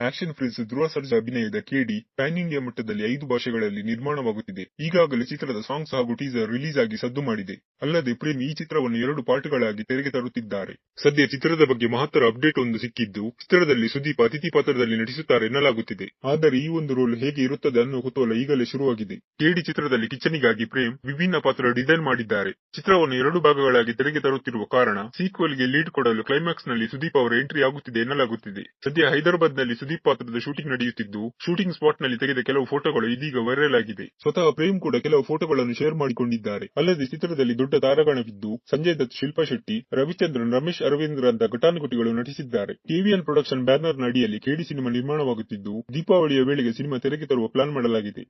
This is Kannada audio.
ಆಕ್ಷನ್ ಪ್ರಿನ್ಸ್ ಧ್ರುವ ಸರ್ಜಾ ಅಭಿನಯದ ಕೇಡಿ ಪ್ಯಾನ್ ಇಂಡಿಯಾ ಮಟ್ಟದಲ್ಲಿ ಐದು ಭಾಷೆಗಳಲ್ಲಿ ನಿರ್ಮಾಣವಾಗುತ್ತಿದೆ. ಈಗಾಗಲೇ ಚಿತ್ರದ ಸಾಂಗ್ಸ್ ಹಾಗೂ ಟೀಸರ್ ರಿಲೀಸ್ ಆಗಿ ಸದ್ದು ಮಾಡಿದೆ. ಅಲ್ಲದೆ ಪ್ರೇಮ್ ಈ ಚಿತ್ರವನ್ನು ಎರಡು ಪಾರ್ಟ್ಗಳಾಗಿ ತೆರೆಗೆ ತರುತ್ತಿದ್ದಾರೆ. ಸದ್ಯ ಚಿತ್ರದ ಬಗ್ಗೆ ಮಹತ್ತರ ಅಪ್ಡೇಟ್ ಒಂದು ಸಿಕ್ಕಿದ್ದು, ಚಿತ್ರದಲ್ಲಿ ಸುದೀಪ್ ಅತಿಥಿ ಪಾತ್ರದಲ್ಲಿ ನಟಿಸುತ್ತಾರೆ ಎನ್ನಲಾಗುತ್ತಿದೆ. ಆದರೆ ಈ ಒಂದು ರೋಲ್ ಹೇಗೆ ಇರುತ್ತದೆ ಅನ್ನೋ ಕುತೂಹಲ ಈಗಲೇ ಶುರುವಾಗಿದೆ. ಕೇಡಿ ಚಿತ್ರದಲ್ಲಿ ಕಿಚ್ಚನಿಗಾಗಿ ಪ್ರೇಮ್ ವಿಭಿನ್ನ ಪಾತ್ರ ಡಿಸೈನ್ ಮಾಡಿದ್ದಾರೆ. ಚಿತ್ರವನ್ನು ಎರಡು ಭಾಗಗಳಾಗಿ ತೆರೆಗೆ ತರುತ್ತಿರುವ ಕಾರಣ ಸೀಕ್ವೆಲ್ಗೆ ಲೀಡ್ ಕೊಡಲು ಕ್ಲೈಮ್ಯಾಕ್ಸ್ನಲ್ಲಿ ಸುದೀಪ್ ಅವರ ಎಂಟ್ರಿ ಆಗುತ್ತಿದೆ ಎನ್ನಲಾಗುತ್ತಿದೆ. ಸದ್ಯ ಹೈದರಾಬಾದ್ನಲ್ಲಿ ಸುದೀಪ್ ಪಾತ್ರದ ಶೂಟಿಂಗ್ ನಡೆಯುತ್ತಿದ್ದು, ಶೂಟಿಂಗ್ ಸ್ಪಾಟ್ನಲ್ಲಿ ತೆಗೆದ ಕೆಲವು ಫೋಟೋಗಳು ಇದೀಗ ವೈರಲ್ ಆಗಿದೆ. ಸ್ವತಃ ಪ್ರೇಮ್ ಕೂಡ ಕೆಲವು ಫೋಟೋಗಳನ್ನು ಶೇರ್ ಮಾಡಿಕೊಂಡಿದ್ದಾರೆ. ಅಲ್ಲದೆ ಚಿತ್ರದಲ್ಲಿ ದೊಡ್ಡ ತಾರಾಗಣವಿದ್ದು, ಸಂಜಯ್ ದತ್, ಶಿಲ್ಪಾ ಶೆಟ್ಟಿ, ರವಿಚಂದ್ರನ್, ರಮೇಶ್ ಅರವಿಂದ್ ರಂತ ಘಟಾನುಘಟಿಗಳು ನಟಿಸಿದ್ದಾರೆ. ಕೆವಿಎನ್ ಪ್ರೊಡಕ್ಷನ್ ಬ್ಯಾನರ್ನ ಅಡಿಯಲ್ಲಿ ಕೇಡಿ ಸಿನಿಮಾ ನಿರ್ಮಾಣವಾಗುತ್ತಿದ್ದು, ದೀಪಾವಳಿಯ ವೇಳೆಗೆ ಸಿನಿಮಾ ತೆರೆಗೆ ತರುವ ಪ್ಲಾನ್ ಮಾಡಲಾಗಿದೆ.